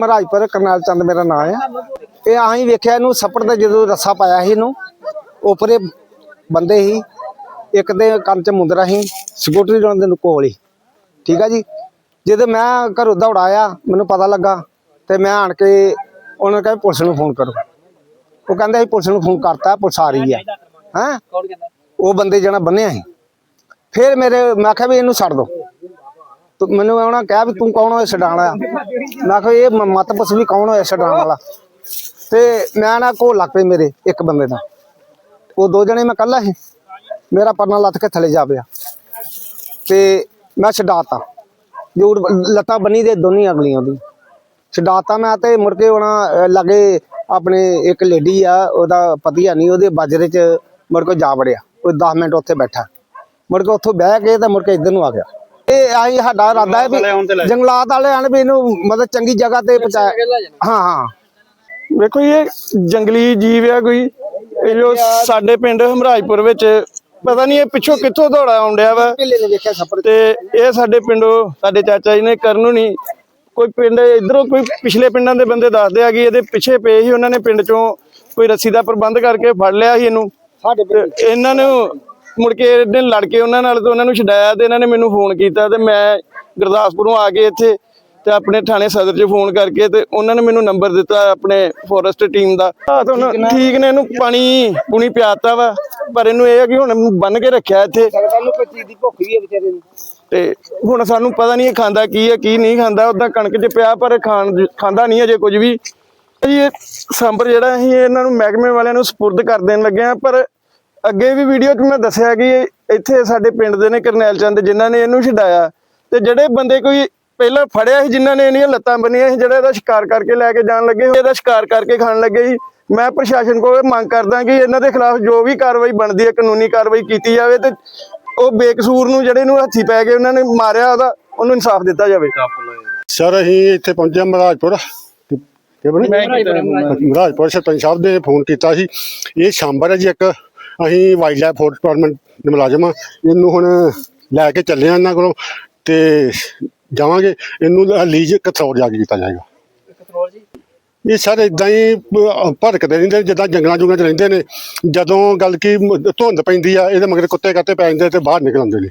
ਮਹਾਰਾਜਪੁਰ ਕਰਨੈਲ ਚੰਦ ਮੇਰਾ ਨਾਮ ਆ। ਇਹ ਆਹੀਂ ਵੇਖਿਆ ਇਹਨੂੰ ਸੱਪੜ ਦਾ ਜਦੋਂ ਰੱਸਾ ਪਾਇਆ ਸੀ ਇਹਨੂੰ, ਉਪਰੇ ਬੰਦੇ ਸੀ, ਇੱਕ ਦੇ ਕੰਨ ਚ ਮੁੰਦਰਾ ਸੀ, ਸਕੂਟਰੀ ਉਹਨਾਂ ਦੇ ਕੋਲ ਹੀ। ਠੀਕ ਆ ਜੀ? ਜਦੋਂ ਮੈਂ ਘਰੋਂ ਦੌੜਾਇਆ ਮੈਨੂੰ ਪਤਾ ਲੱਗਾ ਤੇ ਮੈਂ ਆਣ ਕੇ ਉਹਨਾਂ ਨੇ ਕਿਹਾ ਵੀ ਪੁਲਿਸ ਨੂੰ ਫੋਨ ਕਰੋ। ਉਹ ਕਹਿੰਦਾ ਸੀ ਪੁਲਿਸ ਨੂੰ ਫੋਨ ਕਰਤਾ, ਪੁਲਿਸ ਆ ਰਹੀ ਹੈ ਹੈਂ? ਉਹ ਬੰਦੇ ਜਣਾ ਬੰਨਿਆ ਸੀ। ਫਿਰ ਮੇਰੇ, ਮੈਂ ਕਿਹਾ ਵੀ ਇਹਨੂੰ ਛੱਡ ਦੋ। ਮੈਨੂੰ ਉਹਨਾਂ ਕਿਹਾ ਵੀ ਤੂੰ ਕੌਣ ਹੋਇਆ ਛਡਾਣ ਵਾਲਾ? ਮੈਂ ਕਿਹਾ ਇਹ ਮ- ਮਤ ਪੁੱਛ ਵੀ ਕੌਣ ਹੋਇਆ ਛਡਾਣ ਵਾਲਾ? ਤੇ ਮੈਂ ਨਾ ਕੋਲ ਲੱਗ ਪਏ ਮੇਰੇ ਇੱਕ ਬੰਦੇ ਦਾ। ਉਹ ਦੋ ਜਣੇ ਮੈਂ ਕੱਲਾ ਸੀ ਮੇਰਾ ਪਰਨਾ ਲੱਥ ਕੇ ਥੱਲੇ ਜਾ ਪਿਆ। ਤੇ ਮੈਂ ਛਡਾਤਾ। ਜੋ ਲੱਤਾਂ ਬੰਨੀ ਦੇ ਦੋਨੀ ਅਗਲੀਆਂ ਦੀ। ਛਡਾਤਾ ਮੈਂ ਤੇ ਮੁੜ ਕੇ ਉਹਨਾਂ ਲਗੇ ਆਪਣੇ ਇੱਕ ਲੇਡੀ ਆ, ਉਹਦਾ ਪਤੀ ਆ ਨਹੀਂ ਉਹਦੇ ਬਾਜਰੇ 'ਚ ਮੁੜ ਕੇ ਜਾ ਵੜਿਆ। ਕੋਈ 10 ਮਿੰਟ ਉੱਥੇ ਬੈਠਾ। ਮੁੜ ਕੇ ਉੱਥੋਂ ਬਹਿ ਕੇ ਤੇ ਮੁੜ ਕੇ ਇੱਧਰ ਨੂੰ ਆ ਗਿਆ। ਇਹ ਆਈ ਸਾਡਾ ਇਰਾਦਾ ਹੈ ਵੀ ਜੰਗਲਾਤ ਵਾਲਿਆਂ ਨੇ ਵੀ ਇਹਨੂੰ ਮਤਲਬ ਚੰਗੀ ਜਗ੍ਹਾ ਤੇ ਪਹੁੰਚਾਇਆ। ਹਾਂ ਹਾਂ। ਵੇਖੋ ਇਹ ਜੰਗਲੀ ਜੀਵ ਆ ਕੋਈ। ਇਹ ਜੋ ਸਾਡੇ ਪਿੰਡ ਹਮਰਾਜਪੁਰ ਵਿੱਚ ਪਤਾ ਨਹੀਂ ਇਹ ਪਿੱਛੋਂ ਕਿੱਥੋਂ ਦੌੜਾ ਆਉਂਦਿਆ ਵਾ। ਤੇ ਇਹ ਸਾਡੇ ਪਿੰਡੋਂ ਸਾਡੇ ਚਾਚਾ ਜੀ ਨੇ ਕਰਨ ਨੂੰ ਨਹੀਂ। ਕੋਈ ਪਿੰਡ ਇਧਰੋਂ ਕੋਈ ਪਿਛਲੇ ਪਿੰਡਾਂ ਦੇ ਬੰਦੇ ਦੱਸਦੇ ਆ ਕਿ ਇਹਦੇ ਪਿੱਛੇ ਪਏ ਸੀ ਉਹਨਾਂ ਨੇ ਪਿੰਡ ਚੋਂ ਕੋਈ ਰੱਸੀ ਦਾ ਪ੍ਰਬੰਧ ਕਰਕੇ ਫੜ ਲਿਆ ਸੀ ਇਹਨੂੰ। ਇਹਨਾਂ ਨੂੰ ਮੁੜ ਕੇ ਇਹਨੇ ਲੜ ਕੇ ਉਹਨਾਂ ਨਾਲ ਤੇ ਉਹਨਾਂ ਨੂੰ ਛਡਾਇਆ ਤੇ ਇਹਨਾਂ ਨੇ ਮੈਨੂੰ ਫੋਨ ਕੀਤਾ ਤੇ ਮੈਂ ਗੁਰਦਾਸਪੁਰੋਂ ਆ ਕੇ ਇੱਥੇ ਤੇ ਆਪਣੇ ਥਾਣੇ ਸਦਰ 'ਚ ਫੋਨ ਕਰਕੇ ਤੇ ਉਹਨਾਂ ਨੇ ਮੈਨੂੰ ਨੰਬਰ ਦਿੱਤਾ ਆਪਣੇ ਫੋਰੈਸਟ ਟੀਮ ਦਾ। ਠੀਕ ਨੇ ਇਹਨੂੰ ਪਾਣੀ ਪੂਣੀ ਪਿਆਤਾ ਵਾ ਪਰ ਇਹਨੂੰ ਇਹ ਆ ਕਿ ਹੁਣ ਬੰਨ ਕੇ ਰੱਖਿਆ ਇੱਥੇ। ਸਾਨੂੰ ਕੋਈ ਚੀਜ਼ ਦੀ ਭੁੱਖ ਵੀ ਹੈ ਵਿਚਾਰੇ ਨੂੰ। ਤੇ ਹੁਣ ਸਾਨੂੰ ਪਤਾ ਨਹੀਂ ਇਹ ਖਾਂਦਾ ਕੀ ਹੈ ਕੀ ਨਹੀਂ ਖਾਂਦਾ ਉਦਾਂ ਕਣਕ 'ਚ ਪਿਆ ਪਰ ਖਾਣ ਖਾਂਦਾ ਨਹੀਂ ਅਜੇ ਕੁਝ ਵੀ। ਜੀ ਇਹ ਸਾਂਬਰ ਜਿਹੜਾ ਅਸੀਂ ਇਹਨਾਂ ਨੂੰ ਮਹਿਕਮੇ ਵਾਲਿਆਂ ਨੂੰ ਸਪੁਰਦ ਕਰ ਦੇਣ ਲੱਗੇ ਆ ਪਰ ਅੱਗੇ ਵੀ ਵੀਡੀਓ 'ਚ ਮੈਂ ਦੱਸਿਆ ਕਿ ਇੱਥੇ ਸਾਡੇ ਪਿੰਡ ਦੇ ਨੇ ਕਰਨੈਲ ਚੰਦ ਜਿਨ੍ਹਾਂ ਨੇ ਇਹਨੂੰ ਛਡਾਇਆ। ਤੇ ਜਿਹੜੇ ਬੰਦੇ ਕੋਈ ਪਹਿਲਾਂ ਫੜਿਆ ਸੀ ਜਿਨ੍ਹਾਂ ਨੇ ਇਹਦੀਆਂ ਲੱਤਾਂ ਬੰਨੀਆਂ ਸੀ ਜਿਹੜਾ ਇਹਦਾ ਸ਼ਿਕਾਰ ਕਰਕੇ ਲੈ ਕੇ ਜਾਣ ਲੱਗੇ ਇਹਦਾ ਸ਼ਿਕਾਰ ਕਰਕੇ ਖਾਣ ਲੱਗੇ ਸੀ ਮੈਂ ਪ੍ਰਸ਼ਾਸਨ ਕੋਲ ਇਹ ਮੰਗ ਕਰਦਾ ਕਿ ਇਹਨਾਂ ਦੇ ਖਿਲਾਫ ਜੋ ਵੀ ਕਾਰਵਾਈ ਬਣਦੀ ਹੈ ਕਾਨੂੰਨੀ ਕਾਰਵਾਈ ਕੀਤੀ ਜਾਵੇ ਤੇ ਉਹ ਬੇਕਸੂਰ ਨੂੰ ਜਿਹੜੇ ਨੂੰ ਹੱਥੀ ਪੈ ਗਏ ਉਹਨਾਂ ਨੇ ਮਾਰਿਆ ਉਹਦਾ ਉਹਨੂੰ ਇਨਸਾਫ ਦਿੱਤਾ ਜਾਵੇ। ਸਰ ਅਸੀਂ ਇੱਥੇ ਪਹੁੰਚੇ ਮਹਾਰਾਜਪੁਰ। ਮਹਾਰਾਜਪੁਰ। ਸਰਪੰਚ ਸਾਹਿਬ ਨੇ ਫੋਨ ਕੀਤਾ ਸੀ। ਇਹ ਸ਼ਾਂਬਰ ਹੈ ਜੀ ਇੱਕ। ਅਸੀਂ ਵਾਈਲਡ ਲਾਈਫ ਫੋਰਸ ਡਿਪਾਰਟਮੈਂਟ ਦੇ ਮੁਲਾਜ਼ਮ ਹਾਂ। ਇਹਨੂੰ ਹੁਣ ਲੈ ਕੇ ਚੱਲੇ ਆ ਇਹਨਾਂ ਕੋਲੋਂ ਤੇ ਜਾਵਾਂਗੇ। ਇਹਨੂੰ ਲੀਜ ਕਥੌੜ ਜਾ ਕੇ ਕੀਤਾ ਜਾਏਗਾ। ਜੀ? ਇਹ ਸਾਰੇ ਇਦਾਂ ਹੀ ਭੜਕਦੇ ਰਹਿੰਦੇ ਜਿੱਦਾਂ ਜੰਗਲਾਂ ਜੁਗਲਾਂ 'ਚ ਰਹਿੰਦੇ ਨੇ। ਜਦੋਂ ਗੱਲ ਕੀ ਧੁੰਦ ਪੈਂਦੀ ਆ ਇਹਦੇ ਮਗਰ ਕੁੱਤੇ ਕੱਤੇ ਪੈ ਜਾਂਦੇ ਤੇ ਬਾਹਰ ਨਿਕਲ ਆਉਂਦੇ ਨੇ।